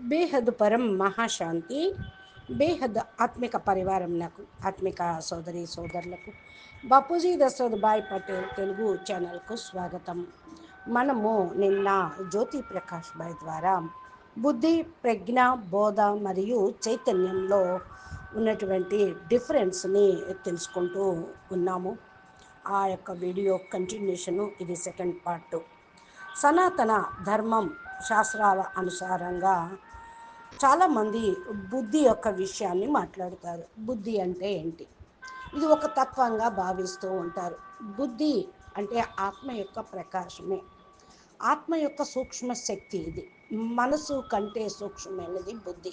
బేహద్ పరం మహాశాంతి బేహద్ ఆత్మిక పరివారం నాకు ఆత్మిక సోదరి సోదరులకు. బాపూజీ దశరథ్ భాయ్ పటేల్ తెలుగు ఛానల్కు స్వాగతం. మనము నిన్న జ్యోతి ప్రకాష్ భాయ్ ద్వారా బుద్ధి ప్రజ్ఞ బోధ మరియు చైతన్యంలో ఉన్నటువంటి డిఫరెన్స్ని తెలుసుకుంటూ ఉన్నాము. ఆ యొక్క వీడియో కంటిన్యూషను ఇది సెకండ్ పార్ట్. సనాతన ధర్మం శాస్త్రాల అనుసారంగా చాలామంది బుద్ధి యొక్క విషయాన్ని మాట్లాడతారు. బుద్ధి అంటే ఏంటి? ఇది ఒక తత్వంగా భావిస్తూ ఉంటారు. బుద్ధి అంటే ఆత్మ యొక్క ప్రకాశమే. ఆత్మ యొక్క సూక్ష్మ శక్తి ఇది. మనసు కంటే సూక్ష్మమైనది బుద్ధి.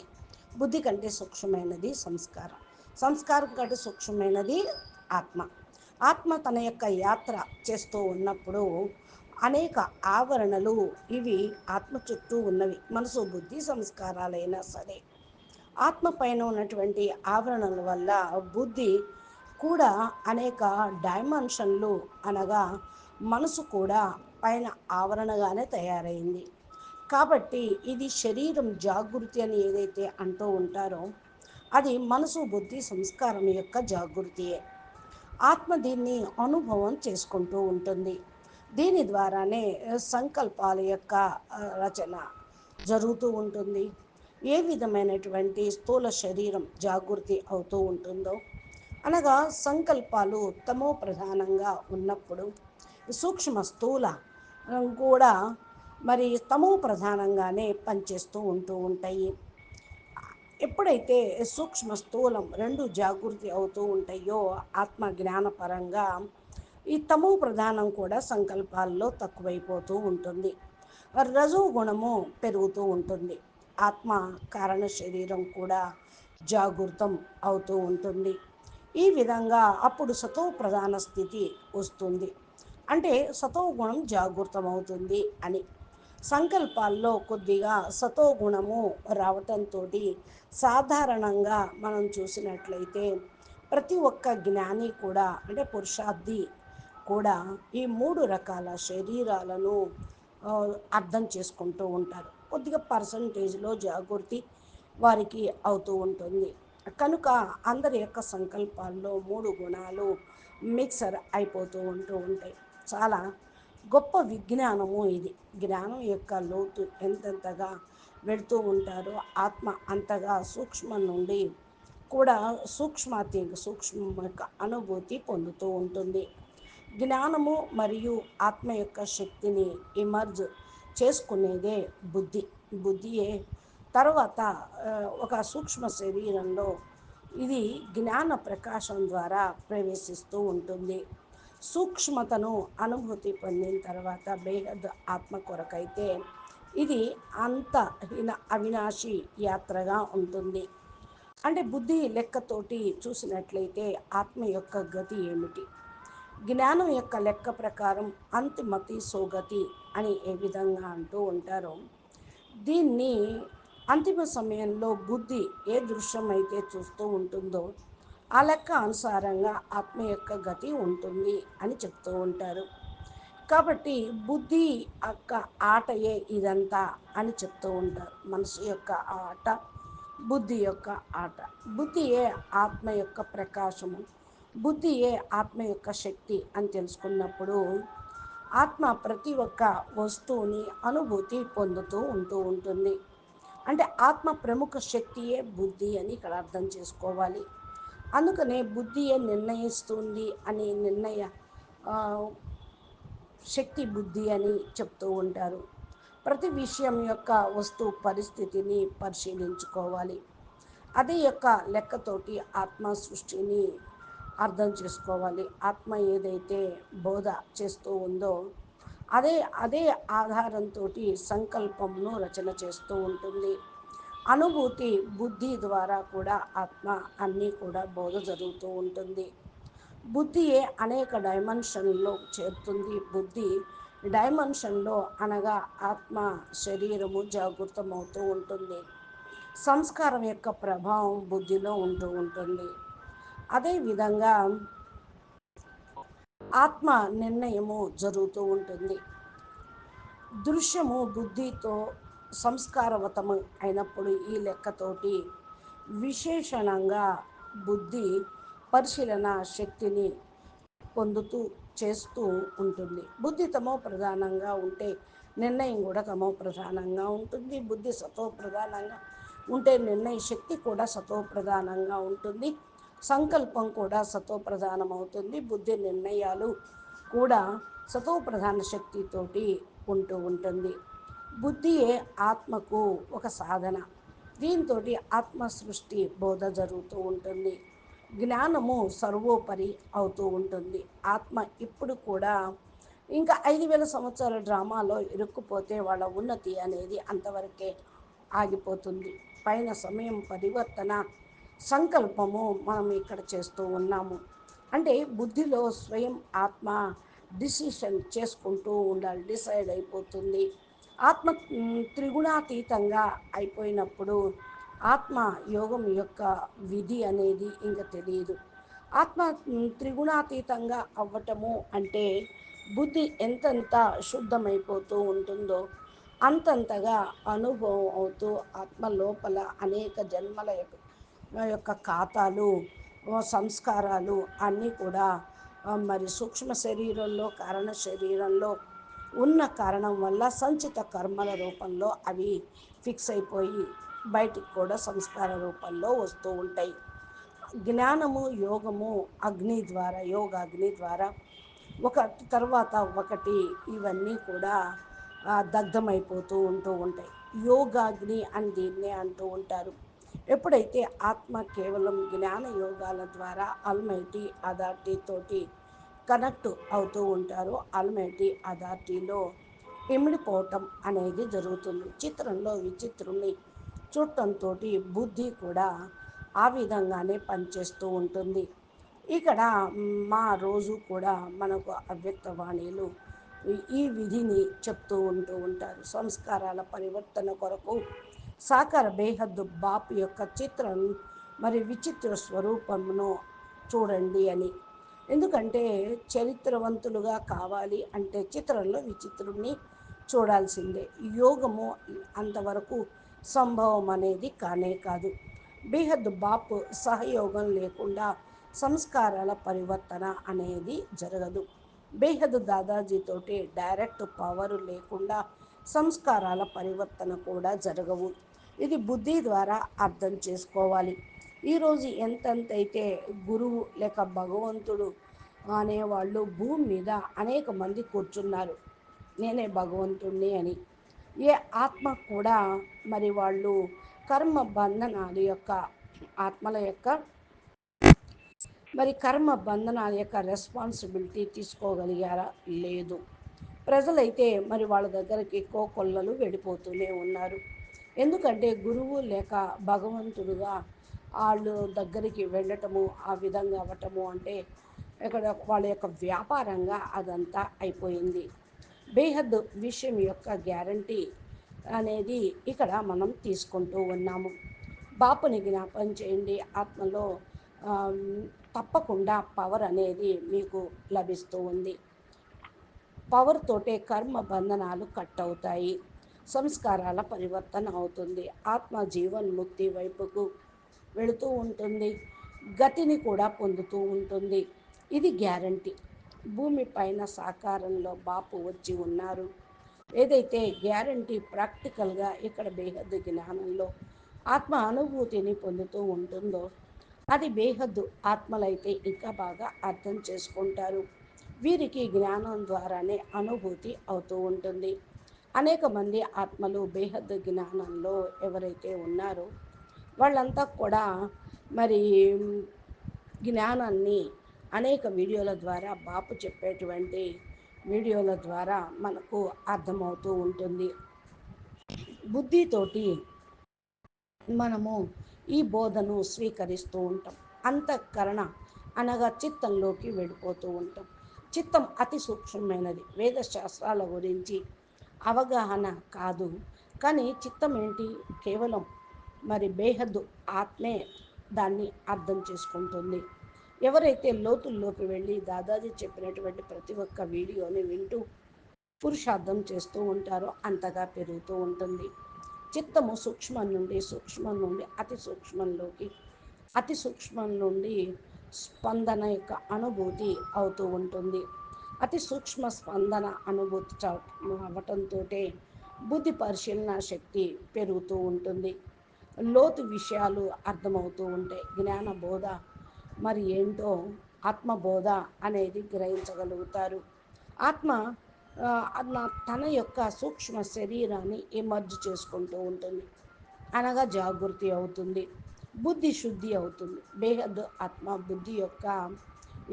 బుద్ధి కంటే సూక్ష్మమైనది సంస్కారం. సంస్కారం కంటే సూక్ష్మమైనది ఆత్మ. ఆత్మ తన యొక్క యాత్ర చేస్తూ ఉన్నప్పుడు అనేక ఆవరణలు ఇవి ఆత్మ చుట్టూ ఉన్నవి. మనసు బుద్ధి సంస్కారాలైనా సరే. ఆత్మ పైన ఉన్నటువంటి ఆవరణల వల్ల బుద్ధి కూడా అనేక డైమెన్షన్లు అనగా మనసు కూడా పైన ఆవరణగానే తయారైంది. కాబట్టి ఇది శరీరం జాగృతి అని ఏదైతే అంటూ ఉంటారో అది మనసు బుద్ధి సంస్కారం యొక్క జాగృతియే. ఆత్మ దీన్ని అనుభవం చేసుకుంటూ ఉంటుంది. దీని ద్వారానే సంకల్పాల యొక్క రచన జరుగుతూ ఉంటుంది. ఏ విధమైనటువంటి స్థూల శరీరం జాగృతి అవుతూ ఉంటుందో అనగా సంకల్పాలు తమో ప్రధానంగా ఉన్నప్పుడు సూక్ష్మ స్థూల కూడా మరి తమో ప్రధానంగానే పనిచేస్తూ ఉంటూ ఉంటాయి. ఎప్పుడైతే సూక్ష్మ స్థూలం రెండు జాగృతి అవుతూ ఉంటాయో ఆత్మ జ్ఞానపరంగా ఈ తమో ప్రధానం కూడా సంకల్పాల్లో తక్కువైపోతూ ఉంటుంది. రజో గుణము పెరుగుతూ ఉంటుంది. ఆత్మ కారణ శరీరం కూడా జాగృతం అవుతూ ఉంటుంది. ఈ విధంగా అప్పుడు సతో ప్రధాన స్థితి వస్తుంది. అంటే సతో గుణం జాగృతం అవుతుంది అని. సంకల్పాల్లో కొద్దిగా సతో గుణము రావటంతో సాధారణంగా మనం చూసినట్లయితే ప్రతి ఒక్క జ్ఞాని కూడా అంటే పురుషార్థి కూడా ఈ మూడు రకాల శరీరాలను అర్థం చేసుకుంటూ ఉంటారు. కొద్దిగా పర్సంటేజ్లో జాగృతి వారికి అవుతూ ఉంటుంది. కనుక అందరి యొక్క సంకల్పాల్లో మూడు గుణాలు మిక్సర్ అయిపోతూ ఉంటూ ఉంటాయి. చాలా గొప్ప విజ్ఞానము ఇది. జ్ఞానం యొక్క లోతు ఎంతెంతగా వెళుతూ ఉంటారో ఆత్మ అంతగా సూక్ష్మం నుండి కూడా సూక్ష్మాతి సూక్ష్మ యొక్క అనుభూతి పొందుతూ ఉంటుంది. జ్ఞానము మరియు ఆత్మ యొక్క శక్తిని ఇమర్జ్ చేసుకునేదే బుద్ధి. బుద్ధియే. తర్వాత ఒక సూక్ష్మ శరీరంలో ఇది జ్ఞాన ప్రకాశం ద్వారా ప్రవేశిస్తూ ఉంటుంది. సూక్ష్మతను అనుభూతి పొందిన తర్వాత బేహద్ ఆత్మ కొరకైతే ఇది అంత అవినాశి యాత్రగా ఉంటుంది. అంటే బుద్ధి లెక్కతోటి చూసినట్లయితే ఆత్మ యొక్క గతి ఏమిటి? జ్ఞానం యొక్క లెక్క ప్రకారం అంతిమతి సోగతి అని ఏ విధంగా అంటూ ఉంటారో దీన్ని అంతిమ సమయంలో బుద్ధి ఏ దృశ్యం అయితే చూస్తూ ఉంటుందో ఆ లెక్క అనుసారంగా ఆత్మ యొక్క గతి ఉంటుంది అని చెప్తూ ఉంటారు. కాబట్టి బుద్ధి యొక్క ఆటయే ఇదంతా అని చెప్తూ ఉంటారు. మనసు యొక్క ఆట బుద్ధి యొక్క ఆట. బుద్ధియే ఆత్మ యొక్క ప్రకాశము బుద్ధియే ఆత్మ యొక్క శక్తి అని తెలుసుకున్నప్పుడు ఆత్మ ప్రతి ఒక్క వస్తువుని అనుభూతి పొందుతూ ఉంటూ ఉంటుంది. అంటే ఆత్మ ప్రముఖ శక్తియే బుద్ధి అని ఇక్కడ అర్థం చేసుకోవాలి. అందుకనే బుద్ధియే నిర్ణయిస్తుంది అని నిర్ణయ శక్తి బుద్ధి అని చెప్తూ ఉంటారు. ప్రతి విషయం యొక్క వస్తువు పరిస్థితిని పరిశీలించుకోవాలి. అదే యొక్క లెక్కతోటి ఆత్మ సృష్టిని అర్థం చేసుకోవాలి. ఆత్మ ఏదైతే బోధ చేస్తూ ఉందో అదే అదే ఆధారంతో సంకల్పంను రచన చేస్తూ ఉంటుంది. అనుభూతి బుద్ధి ద్వారా కూడా ఆత్మ అన్నీ కూడా బోధ జరుగుతూ ఉంటుంది. బుద్ధియే అనేక డైమెన్షన్లో చేరుతుంది. బుద్ధి డైమెన్షన్లో అనగా ఆత్మ శరీరము జాగృతమవుతూ ఉంటుంది. సంస్కారం యొక్క ప్రభావం బుద్ధిలో ఉంటూ ఉంటుంది. అదేవిధంగా ఆత్మ నిర్ణయము జరుగుతూ ఉంటుంది. దృశ్యము బుద్ధితో సంస్కారవతము అయినప్పుడు ఈ లెక్కతోటి విశేషణంగా బుద్ధి పరిశీలన శక్తిని పొందుతూ చేస్తూ ఉంటుంది. బుద్ధి తమో ప్రధానంగా ఉంటే నిర్ణయం కూడా తమో ప్రధానంగా ఉంటుంది. బుద్ధి సతో ప్రధానంగా ఉంటే నిర్ణయ శక్తి కూడా సతో ప్రధానంగా ఉంటుంది. సంకల్పం కూడా సతో అవుతుంది బుద్ధి నిర్ణయాలు కూడా సతో ప్రధాన శక్తితోటి ఉంటూ ఉంటుంది. బుద్ధియే ఆత్మకు ఒక సాధన. దీంతో ఆత్మ సృష్టి బోధ జరుగుతూ ఉంటుంది. జ్ఞానము సర్వోపరి అవుతూ ఉంటుంది. ఆత్మ ఇప్పుడు కూడా ఇంకా ఐదు వేల సంవత్సరాల డ్రామాలో ఇరుక్కుపోతే వాళ్ళ ఉన్నతి అనేది అంతవరకే ఆగిపోతుంది. పైన సమయం పరివర్తన సంకల్పము మనం ఇక్కడ చేస్తూ ఉన్నాము. అంటే బుద్ధిలో స్వయం ఆత్మ డిసిషన్ చేసుకుంటూ ఉండాలి డిసైడ్ అయిపోతుంది. ఆత్మ త్రిగుణాతీతంగా అయిపోయినప్పుడు ఆత్మ యోగం యొక్క విధి అనేది ఇంకా తెలియదు. ఆత్మ త్రిగుణాతీతంగా అవ్వటము అంటే బుద్ధి ఎంతెంత శుద్ధమైపోతూ ఉంటుందో అంతంతగా అనుభవం అవుతూ ఆత్మ లోపల అనేక జన్మల యొక్క ఖాతాలు సంస్కారాలు అన్నీ కూడా మరి సూక్ష్మ శరీరంలో కారణ శరీరంలో ఉన్న కారణం వల్ల సంచిత కర్మల రూపంలో అవి ఫిక్స్ అయిపోయి బయటికి కూడా సంస్కార రూపంలో వస్తూ ఉంటాయి. జ్ఞానము యోగము అగ్ని ద్వారా యోగ అగ్ని ద్వారా ఒక తర్వాత ఒకటి ఇవన్నీ కూడా దగ్ధమైపోతూ ఉంటూ ఉంటాయి. యోగాగ్ని అని దీన్నే అంటూ ఉంటారు. ఎప్పుడైతే ఆత్మ కేవలం జ్ఞాన యోగాల ద్వారా అల్మైటీ అథారిటీ తోటి కనెక్ట్ అవుతూ ఉంటారో అల్మైటీ అథారిటీలో ఇమిడిపోవటం అనేది జరుగుతుంది. చిత్రంలో విచిత్రుల్ని చూడటంతో బుద్ధి కూడా ఆ విధంగానే పనిచేస్తూ ఉంటుంది. ఇక్కడ మా రోజు కూడా మనకు అవ్యక్తవాణిలు ఈ విధిని చెప్తూ ఉంటూ ఉంటారు. సంస్కారాల పరివర్తన కొరకు సాకార బేహద్దు బాప్ యొక్క చిత్రం మరి విచిత్ర స్వరూపమును చూడండి అని. ఎందుకంటే చరిత్రవంతులుగా కావాలి అంటే చిత్రంలో విచిత్రుణ్ణి చూడాల్సిందే. యోగము అంతవరకు సంభవం అనేది కానే కాదు. బేహద్ బాపు సహయోగం లేకుండా సంస్కారాల పరివర్తన అనేది జరగదు. బేహద్ దాదాజీతోటి డైరెక్ట్ పవర్ లేకుండా సంస్కారాల పరివర్తన కూడా జరగవు. ఇది బుద్ధి ద్వారా అర్థం చేసుకోవాలి. ఈరోజు ఎంతెంతైతే గురువు లేక భగవంతుడు అనేవాళ్ళు భూమి మీద అనేక మంది కూర్చున్నారు. నేనే భగవంతుణ్ణి అని. ఏ ఆత్మ కూడా మరి వాళ్ళు కర్మ బంధనాల యొక్క ఆత్మల యొక్క మరి కర్మ బంధనాల యొక్క రెస్పాన్సిబిలిటీ తీసుకోగలిగారా? లేదు. ప్రజలైతే మరి వాళ్ళ దగ్గరికి కోకొల్లలు వెళ్ళిపోతూనే ఉన్నారు. ఎందుకంటే గురువు లేక భగవంతుడుగా వాళ్ళు దగ్గరికి వెళ్ళటము ఆ విధంగా అవ్వటము అంటే ఇక్కడ వాళ్ళ యొక్క వ్యాపారంగా అదంతా అయిపోయింది. బేహద్ విషయం యొక్క గ్యారంటీ అనేది ఇక్కడ మనం తీసుకుంటూ ఉన్నాము. బాపుని జ్ఞాపం చేయండి. ఆత్మలో తప్పకుండా పవర్ అనేది మీకు లభిస్తూ ఉంది. పవర్ తోటే కర్మ బంధనాలు కట్ అవుతాయి సంస్కారాల పరివర్తన అవుతుంది. ఆత్మ జీవన్ముక్తి వైపుకు వెళుతూ ఉంటుంది. గతిని కూడా పొందుతూ ఉంటుంది. ఇది గ్యారంటీ. భూమి పైన సాకారంలో బాపు వచ్చి ఉన్నారు. ఏదైతే గ్యారంటీ ప్రాక్టికల్గా ఇక్కడ బేహద్దు జ్ఞానంలో ఆత్మ అనుభూతిని పొందుతూ ఉంటుందో అది బేహద్దు ఆత్మలైతే ఇంకా బాగా అర్థం చేసుకుంటారు. వీరికి జ్ఞానం ద్వారానే అనుభూతి అవుతూ ఉంటుంది. అనేక మంది ఆత్మలు బేహద్ జ్ఞానంలో ఎవరైతే ఉన్నారో వాళ్ళంతా కూడా మరి జ్ఞానాన్ని అనేక వీడియోల ద్వారా బాపు చెప్పేటువంటి వీడియోల ద్వారా మనకు అర్థమవుతూ ఉంటుంది. బుద్ధితోటి మనము ఈ బోధను స్వీకరిస్తూ ఉంటాం. అంతఃకరణ అనగా చిత్తంలోకి వెళ్ళిపోతూ ఉంటాం. చిత్తం అతి సూక్ష్మమైనది. వేద శాస్త్రాల గురించి అవగాహన కాదు. కానీ చిత్తం ఏంటి? కేవలం మరి బేహద్దు ఆత్మే దాన్ని అర్థం చేసుకుంటుంది. ఎవరైతే లోతుల్లోకి వెళ్ళి దాదాజీ చెప్పినటువంటి ప్రతి ఒక్క వీడియోని వింటూ పురుషార్థం చేస్తూ ఉంటారో అంతగా పెరుగుతూ ఉంటుంది. చిత్తము సూక్ష్మం నుండి సూక్ష్మం నుండి అతి సూక్ష్మంలోకి అతి సూక్ష్మం నుండి స్పందన యొక్క అనుభూతి అవుతూ ఉంటుంది. అతి సూక్ష్మ స్పందన అనుభూతి అవ్వటంతో బుద్ధి పరిశీలన శక్తి పెరుగుతూ ఉంటుంది. లోతు విషయాలు అర్థమవుతూ ఉంటాయి. జ్ఞాన బోధ మరి ఏంటో ఆత్మబోధ అనేది గ్రహించగలుగుతారు. ఆత్మ తన యొక్క సూక్ష్మ శరీరాన్ని ఎమర్జ్ చేసుకుంటూ ఉంటుంది. అనగా జాగృతి అవుతుంది. బుద్ధి శుద్ధి అవుతుంది. బేహద్ ఆత్మ బుద్ధి యొక్క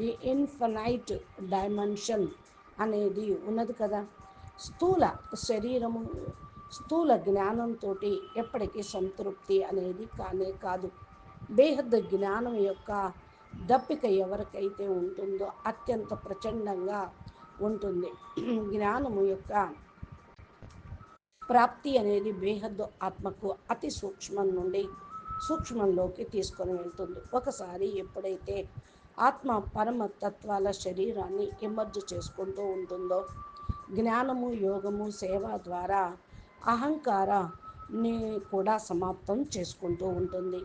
ఈ ఇన్ఫనైట్ డైమెన్షన్ అనేది ఉన్నది కదా. స్థూల శరీరము స్థూల జ్ఞానంతో ఎప్పటికీ సంతృప్తి అనేది కానే కాదు. బేహద్ జ్ఞానం యొక్క దప్పిక ఎవరికైతే ఉంటుందో అత్యంత ప్రచండంగా ఉంటుంది. జ్ఞానము యొక్క ప్రాప్తి అనేది బేహద్దు ఆత్మకు అతి సూక్ష్మం నుండి సూక్ష్మంలోకి తీసుకొని వెళ్తుంది. ఒకసారి ఎప్పుడైతే ఆత్మ పరమ తత్వాల శరీరాన్ని ఎమర్జ్ చేసుకుంటూ ఉంటుందో జ్ఞానము యోగము సేవ ద్వారా అహంకారాన్ని కూడా సమాప్తం చేసుకుంటూ ఉంటుంది.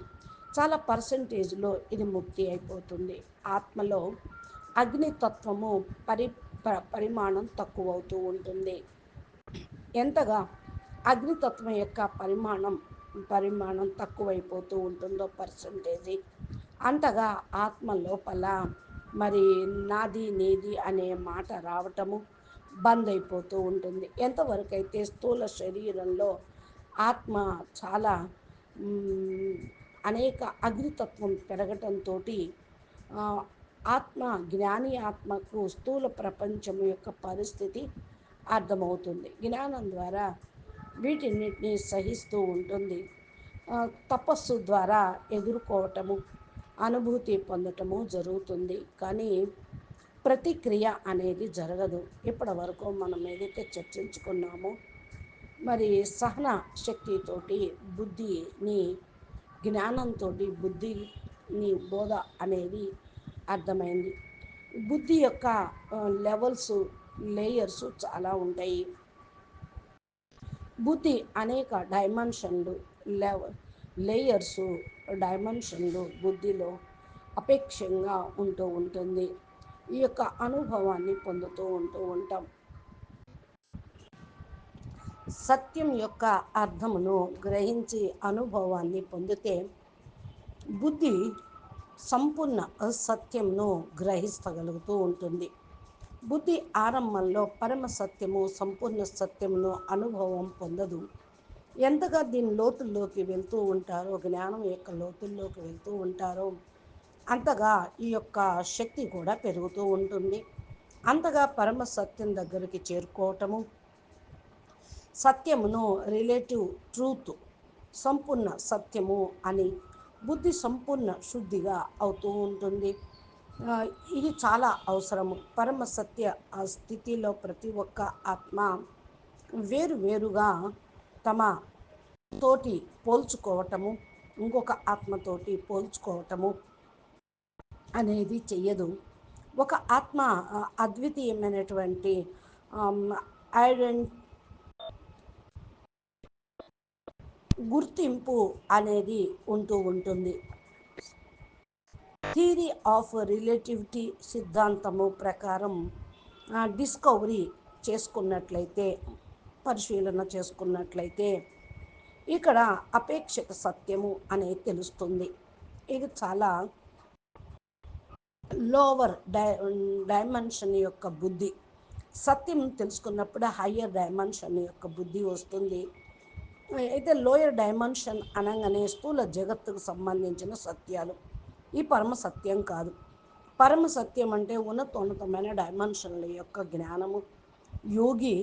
చాలా పర్సంటేజ్లో ఇది ముక్తి అయిపోతుంది. ఆత్మలో అగ్నితత్వము పరి పరిమాణం తక్కువ అవుతూ ఉంటుంది. ఎంతగా అగ్నితత్వం యొక్క పరిమాణం పరిమాణం తక్కువైపోతూ ఉంటుందో పర్సంటేజీ. అంతగా ఆత్మ లోపల మరి నాది నీది అనే మాట రావటము బంద్ అయిపోతూ ఉంటుంది. ఎంతవరకు అయితే స్థూల శరీరంలో ఆత్మ చాలా అనేక అగ్నితత్వం పెరగటంతో ఆత్మ జ్ఞాని ఆత్మకు స్థూల ప్రపంచం యొక్క పరిస్థితి అర్థమవుతుంది. జ్ఞానం ద్వారా వీటిన్నిటిని సహిస్తూ ఉంటుంది. తపస్సు ద్వారా ఎదుర్కోవటము అనుభూతి పొందటము జరుగుతుంది. కానీ ప్రతిక్రియ అనేది జరగదు. ఇప్పటి వరకు మనం ఏదైతే చర్చించుకున్నామో మరి సహన శక్తితోటి బుద్ధిని జ్ఞానంతో బుద్ధిని బోధ అనేది అర్థమైంది. బుద్ధి యొక్క లెవెల్స్ లేయర్స్ చాలా ఉంటాయి. బుద్ధి అనేక డైమెన్షన్లు లెవ లేయర్సు డైమెన్షన్లు బుద్ధిలో అపేక్షంగా ఉంటూ ఉంటుంది. ఈ యొక్క అనుభవాన్ని పొందుతూ ఉంటూ ఉంటాం. సత్యం యొక్క అర్థమును గ్రహించి అనుభవాన్ని పొందితే బుద్ధి సంపూర్ణ సత్యంను గ్రహిస్తగలుగుతూ ఉంటుంది. బుద్ధి ఆరంభంలో పరమ సత్యము సంపూర్ణ సత్యమును అనుభవం పొందదు. ఎంతగా దీని లోతుల్లోకి వెళ్తూ ఉంటారో జ్ఞానం యొక్క లోతుల్లోకి వెళ్తూ ఉంటారో అంతగా ఈ యొక్క శక్తి కూడా పెరుగుతూ ఉంటుంది. అంతగా పరమ సత్యం దగ్గరికి చేరుకోవటము సత్యమును రిలేటివ్ ట్రూత్ సంపూర్ణ సత్యము అని బుద్ధి సంపూర్ణ శుద్ధిగా అవుతూ ఉంటుంది. ఇది చాలా అవసరము. పరమ సత్య స్థితిలో ప్రతి ఒక్క ఆత్మ వేరు వేరుగా తమ తోటి పోల్చుకోవటము ఇంకొక ఆత్మతోటి పోల్చుకోవటము అనేది చెయ్యదు. ఒక ఆత్మ అద్వితీయమైనటువంటి ఐడెంట్ గుర్తింపు అనేది ఉంటూ ఉంటుంది. థీరీ ఆఫ్ రిలేటివిటీ సిద్ధాంతము ప్రకారం డిస్కవరీ చేసుకున్నట్లయితే పరిశీలన చేసుకున్నట్లయితే ఇక్కడ అపేక్షిత సత్యము అనేది తెలుస్తుంది. ఇది చాలా లోవర్ డై డైమెన్షన్ యొక్క బుద్ధి. సత్యం తెలుసుకున్నప్పుడు హయ్యర్ డైమెన్షన్ యొక్క బుద్ధి వస్తుంది. అయితే లోయర్ డైమెన్షన్ అనగానే స్థూల జగత్తుకు సంబంధించిన సత్యాలు. ఈ పరమ సత్యం కాదు. పరమ సత్యం అంటే ఉన్నతోన్నతమైన డైమెన్షన్ల యొక్క జ్ఞానము. యోగి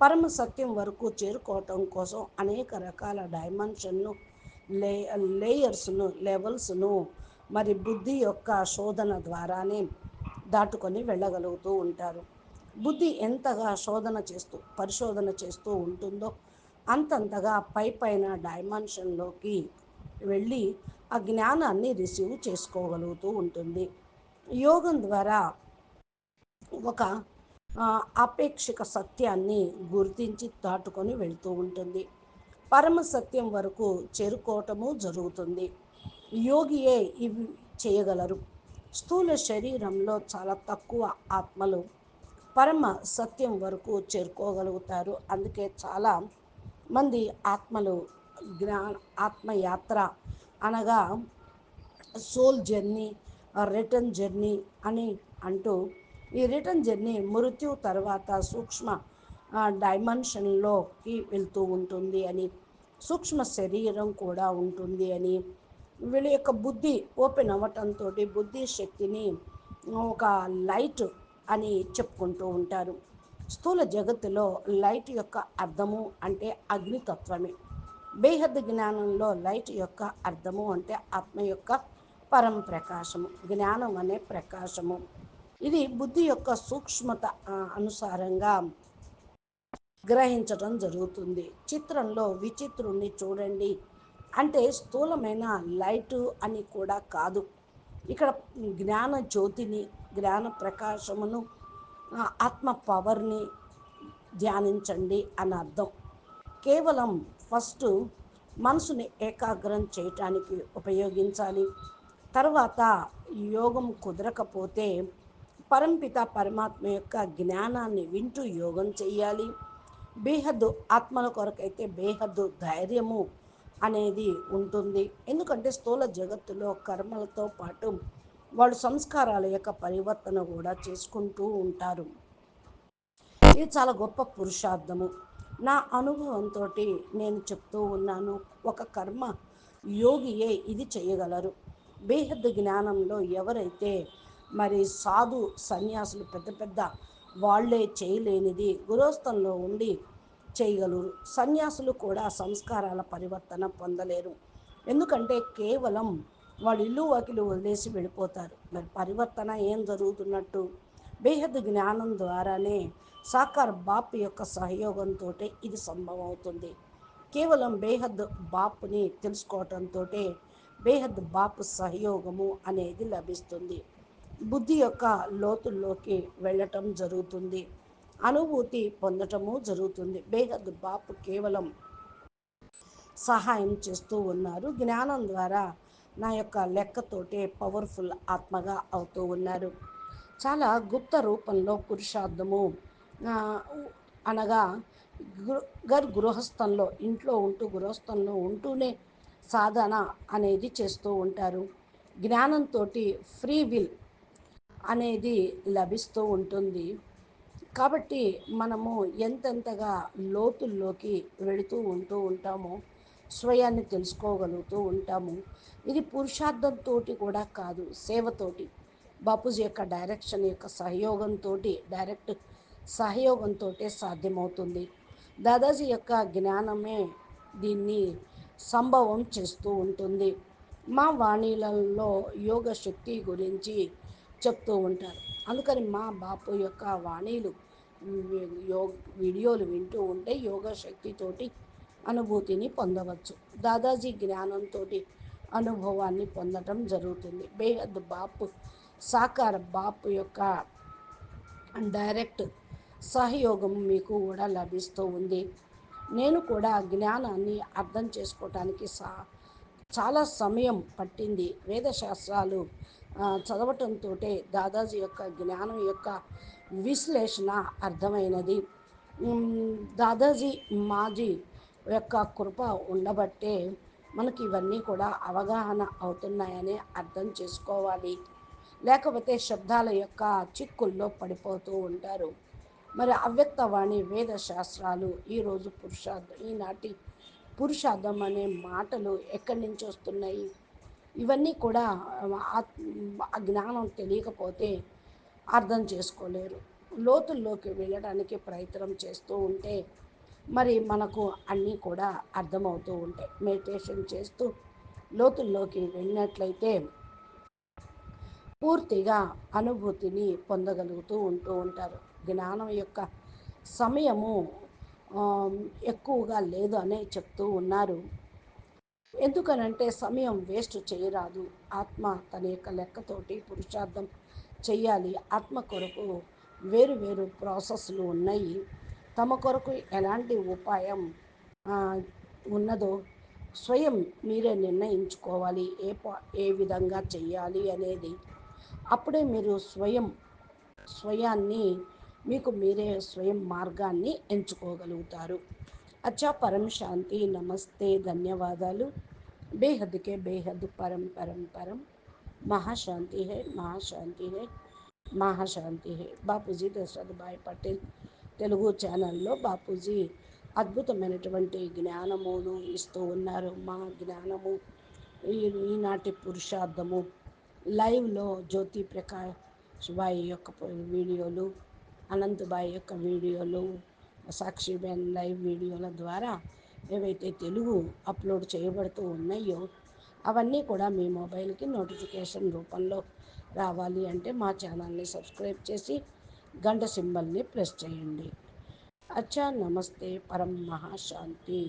పరమ సత్యం వరకు చేరుకోవటం కోసం అనేక రకాల డైమెన్షన్ను లే లేయర్స్ను లెవెల్స్ను మరి బుద్ధి యొక్క శోధన ద్వారానే దాటుకొని వెళ్ళగలుగుతూ ఉంటారు. బుద్ధి ఎంతగా శోధన చేస్తూ పరిశోధన చేస్తూ ఉంటుందో అంతంతగా పై పైన డైమెన్షన్లోకి వెళ్ళి ఆ జ్ఞానాన్ని రిసీవ్ చేసుకోగలుగుతూ ఉంటుంది. యోగం ద్వారా ఒక అపేక్షిక సత్యాన్ని గుర్తించి దాటుకొని వెళ్తూ ఉంటుంది. పరమ సత్యం వరకు చేరుకోవటము జరుగుతుంది. యోగియే ఇవి చేయగలరు. స్థూల శరీరంలో చాలా తక్కువ ఆత్మలు పరమ సత్యం వరకు చేరుకోగలుగుతారు. అందుకే చాలా మంది ఆత్మలు జ్ఞా ఆత్మయాత్ర అనగా సోల్ జర్నీ రిటర్న్ జర్నీ అని అంటూ ఈ రిటర్న్ జర్నీ మృత్యు తర్వాత సూక్ష్మ డైమెన్షన్లోకి వెళ్తూ ఉంటుంది అని సూక్ష్మ శరీరం కూడా ఉంటుంది అని వీళ్ళ యొక్క బుద్ధి ఓపెన్ అవ్వటంతో బుద్ధి శక్తిని ఒక లైట్ అని చెప్పుకుంటూ ఉంటారు. స్థూల జగత్తులో లైట్ యొక్క అర్థము అంటే అగ్నితత్వమే. బేహద్ జ్ఞానంలో లైట్ యొక్క అర్థము అంటే ఆత్మ యొక్క పరం ప్రకాశము. జ్ఞానం అనే ప్రకాశము. ఇది బుద్ధి యొక్క సూక్ష్మత అనుసారంగా గ్రహించటం జరుగుతుంది. చిత్రంలో విచిత్రుణ్ణి చూడండి. అంటే స్థూలమైన లైటు అని కూడా కాదు. ఇక్కడ జ్ఞాన జ్యోతిని జ్ఞాన ప్రకాశమును ఆత్మ పవర్ని ధ్యానించండి అని అర్థం. కేవలం ఫస్ట్ మనసుని ఏకాగ్రం చేయటానికి ఉపయోగించాలి. తర్వాత యోగం కుదరకపోతే పరంపిత పరమాత్మ యొక్క జ్ఞానాన్ని వింటూ యోగం చేయాలి బేహద్దు ఆత్మల కొరకైతే బేహద్దు ధైర్యము అనేది ఉంటుంది. ఎందుకంటే స్థూల జగత్తులో కర్మలతో పాటు వాళ్ళు సంస్కారాల యొక్క పరివర్తన కూడా చేసుకుంటూ ఉంటారు. ఇది చాలా గొప్ప పురుషార్థము. నా అనుభవంతో నేను చెప్తూ ఉన్నాను. ఒక కర్మ యోగియే ఇది చేయగలరు. బేహద్ జ్ఞానంలో ఎవరైతే మరి సాధు సన్యాసులు పెద్ద పెద్ద వాళ్ళే చేయలేనిది గురోస్థంలో ఉండి చేయగలరు. సన్యాసులు కూడా సంస్కారాల పరివర్తన పొందలేరు. ఎందుకంటే కేవలం వాళ్ళు ఇల్లు వాకిలు వదిలేసి వెళ్ళిపోతారు. మరి పరివర్తన ఏం జరుగుతున్నట్టు? బేహద్ జ్ఞానం ద్వారానే సాకార్ బాప్ యొక్క సహయోగంతో ఇది సంభవం అవుతుంది కేవలం బేహద్ బాప్ని తెలుసుకోవటంతో బేహద్ బాప్ సహయోగము అనేది లభిస్తుంది. బుద్ధి యొక్క లోతుల్లోకి వెళ్ళటం జరుగుతుంది. అనుభూతి పొందటము జరుగుతుంది. బేహద్ బాపు కేవలం సహాయం చేస్తూ ఉన్నారు. జ్ఞానం ద్వారా నా యొక్క లెక్కతోటే పవర్ఫుల్ ఆత్మగా అవుతూ ఉన్నారు. చాలా గుప్త రూపంలో పురుషార్థము అనగా గర్ గృహస్థంలో ఇంట్లో ఉంటూ గృహస్థంలో ఉంటూనే సాధన అనేది చేస్తూ ఉంటారు. జ్ఞానంతో ఫ్రీ విల్ అనేది లభిస్తూ ఉంటుంది. కాబట్టి మనము ఎంతెంతగా లోతుల్లోకి వెళుతూ ఉంటూ ఉంటామో స్వయాన్ని తెలుసుకోగలుగుతూ ఉంటాము. ఇది పురుషార్థంతో కూడా కాదు సేవతోటి బాపూజీ యొక్క డైరెక్షన్ యొక్క సహయోగంతో డైరెక్ట్ సహయోగంతో సాధ్యమవుతుంది. దాదాజీ యొక్క జ్ఞానమే దీన్ని సంభవం చేస్తూ ఉంటుంది. మా వాణిలలో యోగ శక్తి గురించి చెప్తూ ఉంటారు. అందుకని మా బాపు యొక్క వాణీలు యోగ వీడియోలు వింటూ ఉంటే యోగ శక్తితోటి అనుభూతిని పొందవచ్చు. దాదాజీ జ్ఞానంతో అనుభవాన్ని పొందటం జరుగుతుంది. బేహద్ బాపు సాకార్ బాపు యొక్క డైరెక్ట్ సహయోగం మీకు కూడా లభిస్తూ ఉంది. నేను కూడా జ్ఞానాన్ని అర్థం చేసుకోవటానికి సా చాలా సమయం పట్టింది. వేదశాస్త్రాలు చదవటంతో దాదాజీ యొక్క జ్ఞానం యొక్క విశ్లేషణ అర్థమైనది. దాదాజీ మాజీ యొక్క కృప ఉండబట్టే మనకి ఇవన్నీ కూడా అవగాహన అవుతున్నాయని అర్థం చేసుకోవాలి. లేకపోతే శబ్దాల యొక్క చిక్కుల్లో పడిపోతూ ఉంటారు. మరి అవ్యక్తవాణి వేద శాస్త్రాలు ఈరోజు పురుషార్థం ఈనాటి పురుషార్థం అనే మాటలు ఎక్కడి నుంచి వస్తున్నాయి? ఇవన్నీ కూడా ఆ జ్ఞానం తెలియకపోతే అర్థం చేసుకోలేరు. లోతుల్లోకి వెళ్ళడానికి ప్రయత్నం చేస్తూ ఉంటే మరి మనకు అన్నీ కూడా అర్థమవుతూ ఉంటాయి. మెడిటేషన్ చేస్తూ లోతుల్లోకి వెళ్ళినట్లయితే పూర్తిగా అనుభూతిని పొందగలుగుతూ ఉంటూ ఉంటారు. జ్ఞానం యొక్క సమయము ఎక్కువగా లేదు అనే చెప్తూ ఉన్నారు. ఎందుకనంటే సమయం వేస్ట్ చేయరాదు. ఆత్మ తన యొక్క లెక్కతోటి పురుషార్థం చేయాలి. ఆత్మ కొరకు వేరు వేరు ప్రాసెస్లు ఉన్నాయి. తమ కొరకు ఎలాంటి ఉపాయం ఉన్నదో స్వయం మీరే నిర్ణయించుకోవాలి. ఏ పా ఏ విధంగా చేయాలి అనేది అప్పుడే మీరు స్వయం స్వయాన్ని మీకు మీరే స్వయం మార్గాన్ని ఎంచుకోగలుగుతారు. అచ్చా పరం శాంతి నమస్తే ధన్యవాదాలు. బేహద్కే బేహద్ పరం పరం పరం. మహాశాంతి హే మహాశాంతి హే మహాశాంతి హే. బాపూజీ దశరథ్ భాయ్ పటేల్ తెలుగు ఛానల్లో బాపూజీ అద్భుతమైనటువంటి జ్ఞానమును ఇస్తూ ఉన్నారు. మా జ్ఞానము ఈ ఈనాటి పురుషార్థము. లైవ్లో జ్యోతి ప్రకాష్ బాయ్ యొక్క వీడియోలు అనంతబాయ్ యొక్క వీడియోలు సాక్షిబెన్ లైవ్ వీడియోల ద్వారా ఏవైతే తెలుగు అప్లోడ్ చేయబడుతూ ఉన్నాయో అవన్నీ కూడా మీ మొబైల్కి నోటిఫికేషన్ రూపంలో రావాలి అంటే మా ఛానల్ని సబ్స్క్రైబ్ చేసి గంట సింబల్ని ప్రెస్ చేయండి. అచ్చా నమస్తే పరం మహాశాంతి.